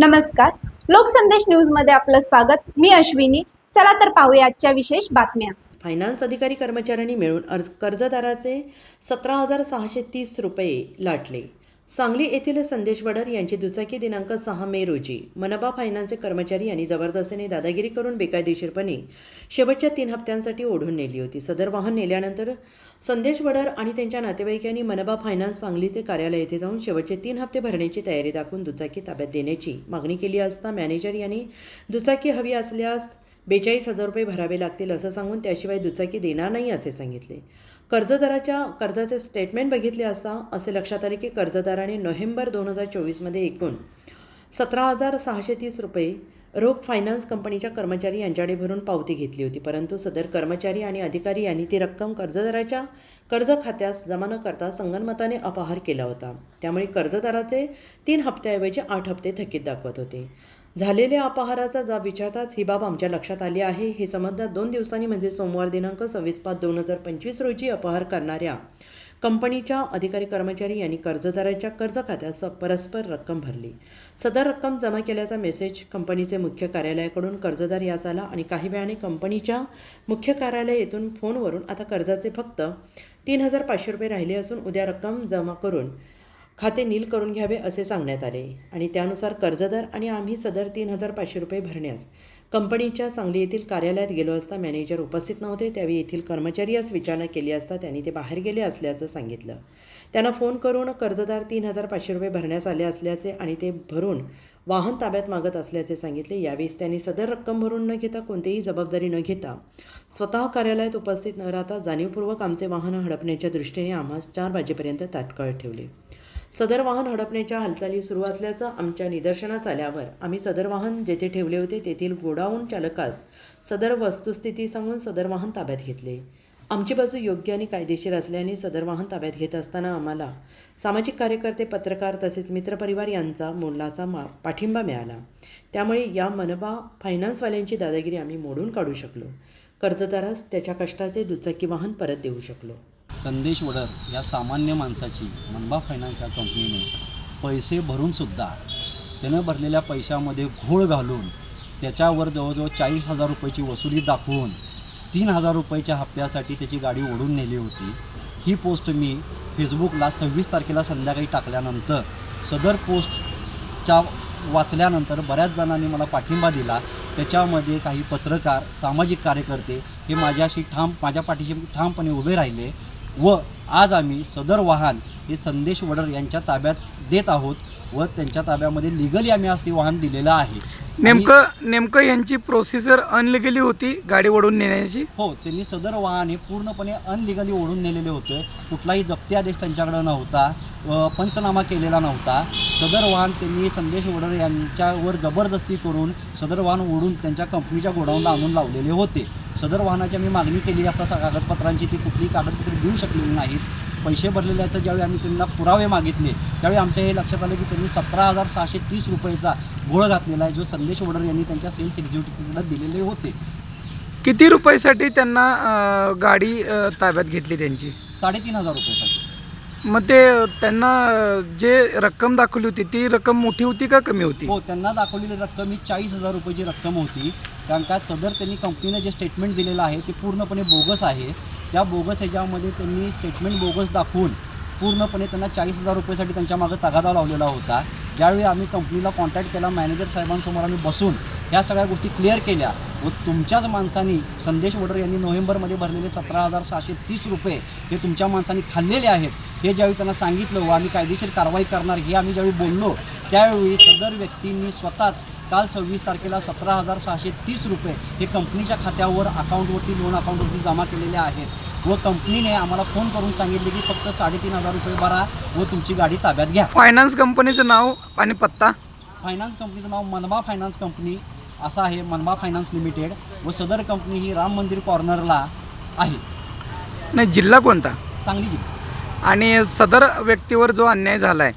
नमस्कार. लोकसंदेश न्यूजमध्ये आपलं स्वागत. मी अश्विनी. चला तर पाहूया आजच्या विशेष बातम्या. फायनान्स अधिकारी कर्मचाऱ्यांनी मिळून अर्ज कर्जदाराचे सतरा हजार सहाशे तीस रुपये लाटले. सांगली येथील संदेश वडर यांची दुचाकी दिनांक सहा मे रोजी मनबा फायनान्सचे कर्मचारी यांनी जबरदस्तीने दादागिरी करून बेकायदेशीरपणे शेवटच्या तीन हप्त्यांसाठी ओढून नेली होती. सदर वाहन नेल्यानंतर संदेश वडर आणि त्यांच्या नातेवाईकांनी मनबा फायनान्स सांगलीचे कार्यालय येथे जाऊन शेवटचे तीन हप्ते भरण्याची तयारी दाखवून दुचाकी ताब्यात देण्याची मागणी केली असता मॅनेजर यांनी दुचाकी हवी असल्यास बेचाळीस हजार रुपये भरावे लागतील असं सांगून त्याशिवाय दुचाकी देणार नाही असे सांगितले. कर्जदाराच्या कर्जाचे स्टेटमेंट बघितले असता असे लक्षात आले की कर्जदाराने नोव्हेंबर दोन हजार चोवीसमध्ये एकूण सतरा हजार सहाशे तीस रुपये रोख फायनान्स कंपनीच्या कर्मचारी यांच्याकडे भरून पावती घेतली होती. परंतु सदर कर्मचारी आणि अधिकारी यांनी ती रक्कम कर्जदाराच्या कर्ज खात्यास जमा न करता संगनमताने अपहार केला होता. त्यामुळे कर्जदाराचे तीन हप्त्याऐवजी आठ हप्ते थकीत दाखवत होते. झालेल्या अपहाराचा जाब विचारताच ही बाब आमच्या लक्षात आली आहे. हे समजतात दोन दिवसांनी म्हणजे सोमवार दिनांक सव्वीस पाच दोन हजार पंचवीस रोजी अपहार करणाऱ्या कंपनीच्या अधिकारी कर्मचारी यांनी कर्जदाराच्या कर्ज खात्यात परस्पर रक्कम भरली. सदर रक्कम जमा केल्याचा मेसेज कंपनीचे मुख्य कार्यालयाकडून कर्जदार यास आला आणि काही वेळाने कंपनीच्या मुख्य कार्यालय येथून फोनवरून आता कर्जाचे फक्त तीन हजार पाचशे रुपये राहिले असून उद्या रक्कम जमा करून खाते नील करून घ्यावे असे सांगण्यात आले. आणि त्यानुसार कर्जदार आणि आम्ही सदर तीन हजार पाचशे रुपये भरण्यास कंपनीच्या सांगली येथील कार्यालयात गेलो असता मॅनेजर उपस्थित नव्हते. त्यावेळी येथील कर्मचारी यास विचारणा केली असता त्यांनी ते बाहेर गेले असल्याचं सांगितलं. त्यांना फोन करून कर्जदार तीन हजार पाचशे रुपये भरण्यास आले असल्याचे आणि ते भरून वाहन ताब्यात मागत असल्याचे सांगितले. यावेळेस त्यांनी सदर रक्कम भरून न घेता कोणतीही जबाबदारी न घेता स्वतः कार्यालयात उपस्थित न राहता जाणीवपूर्वक आमचे वाहन हडपण्याच्या दृष्टीने आम्हा चार वाजेपर्यंत तात्काळ ठेवले. सदर वाहन हडपण्याच्या हालचाली सुरू असल्याचं आमच्या निदर्शनास आल्यावर आम्ही सदर वाहन जेथे ठेवले होते तेथील गोडाऊन चालकास सदर वस्तुस्थिती सांगून सदर वाहन ताब्यात घेतले. आमची बाजू योग्य आणि कायदेशीर असल्याने सदर वाहन ताब्यात घेत असताना आम्हाला सामाजिक कार्यकर्ते पत्रकार तसेच मित्रपरिवार यांचा मोलाचा मा पाठिंबा मिळाला. त्यामुळे या मनबा फायनान्सवाल्यांची दादागिरी आम्ही मोडून काढू शकलो. कर्जदारास त्याच्या कष्टाचे दुचाकी वाहन परत देऊ शकलो. संदेश वडर या सामान्य माणसाची मनबा फायनान्स या कंपनीने पैसे भरूनसुद्धा त्यानं भरलेल्या पैशामध्ये घोळ घालून त्याच्यावर जवळजवळ चाळीस हजार रुपयाची वसुली दाखवून तीन हजार रुपयाच्या हप्त्यासाठी त्याची गाडी ओढून नेली होती. ही पोस्ट मी फेसबुकला सव्वीस तारखेला संध्याकाळी टाकल्यानंतर सदर पोस्टच्या वाचल्यानंतर बऱ्याच जणांनी मला पाठिंबा दिला. त्याच्यामध्ये काही पत्रकार सामाजिक कार्यकर्ते हे माझ्याशी ठाम माझ्या पाठीशी ठामपणे उभे राहिले. व आज आम्ही सदर वाहन हे संदेश वडर यांच्या ताब्यात देत आहोत व त्यांच्या ताब्यामध्ये लिगली आम्ही आज ते वाहन दिलेलं आहे. नेमकं नेमकं यांची प्रोसिजर अनलिगली होती गाडी ओढून नेण्याची? हो त्यांनी सदर वाहन हे पूर्णपणे अनलिगली ओढून नेलेले होते. कुठलाही जप्ती आदेश त्यांच्याकडे नव्हता व पंचनामा केलेला नव्हता. सदर वाहन त्यांनी संदेश वडर यांच्यावर जबरदस्ती करून सदर वाहन ओढून त्यांच्या कंपनीच्या गोडाऊनला आणून लावलेले होते. सदर वाहनाची आम्ही मागणी केली असता कागदपत्रांची ती कुठलीही कागदपत्रे देऊ शकलेली नाहीत. पैसे भरलेल्याचं ज्यावेळी आम्ही त्यांना पुरावे मागितले त्यावेळी आमच्या हे लक्षात आलं की त्यांनी सतरा हजार सहाशे तीस रुपयेचा घोळ घातलेला आहे जो संदेश वडर यांनी त्यांच्या सेल्स एक्झिक्युटिव्हला दिलेले होते. किती रुपयासाठी त्यांना गाडी ताब्यात घेतली त्यांची? साडेतीन हजार रुपयासाठी. मग ते त्यांना जे रक्कम दाखवली होती ती रक्कम मोठी होती का कमी होती? हो त्यांना दाखवलेली रक्कम ही चाळीस हजार रुपयाची रक्कम होती. कारण का सदर त्यांनी कंपनीनं जे स्टेटमेंट दिलेलं आहे ते पूर्णपणे बोगस आहे. त्या बोगस ह्याच्यामध्ये त्यांनी स्टेटमेंट बोगस दाखवून पूर्णपणे त्यांना चाळीस हजार रुपयेसाठी त्यांच्या मागं तगादा लावलेला होता. ज्यावेळी आम्ही कंपनीला कॉन्टॅक्ट केला मॅनेजर साहेबांसमोर आम्ही बसून ह्या सगळ्या गोष्टी क्लिअर केल्या. व तुमच्याच माणसांनी संदेश वडर यांनी नोव्हेंबरमध्ये भरलेले सतरा हजार सहाशे तीस रुपये हे तुमच्या माणसांनी खाल्लेले आहेत. हे ज्यावेळी त्यांना सांगितलं व आम्ही कायदेशीर कारवाई करणार हे आम्ही ज्यावेळी बोललो त्यावेळी सदर व्यक्तींनी स्वतःच काल सव्वीस तारखेला सतरा हजार सहाशे तीस रुपये हे कंपनीच्या खात्यावर अकाउंटवरती लोन अकाउंटवरती जमा केलेले आहेत. व कंपनीने आम्हाला फोन करून सांगितले की फक्त साडेतीन हजार रुपये भरा व तुमची गाडी ताब्यात घ्या. फायनान्स कंपनीचं नाव आणि पत्ता? फायनान्स कंपनीचं नाव मनबा फायनान्स कंपनी असं आहे मनबा फायनान्स लिमिटेड व सदर कंपनी ही राम मंदिर कॉर्नरला आहे. नाही जिल्हा कोणता? सांगली जिल्हा. आणि सदर व्यक्तीवर जो अन्याय झाला आहे.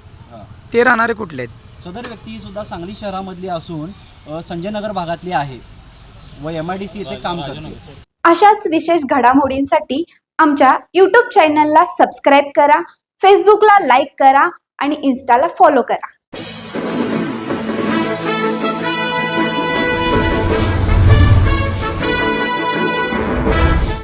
ते राहणारे कुठले आहेत? सदर व्यक्ती ही सुद्धा सांगली शहरामधली असून अ, संजय नगर भागातली आहे व एम आय डी सी येथे काम करते. अशाच विशेष घडामोडींसाठी आमच्या यूट्यूब चॅनलला सबस्क्राईब करा फेसबुकला लाईक करा आणि इन्स्टाला फॉलो करा.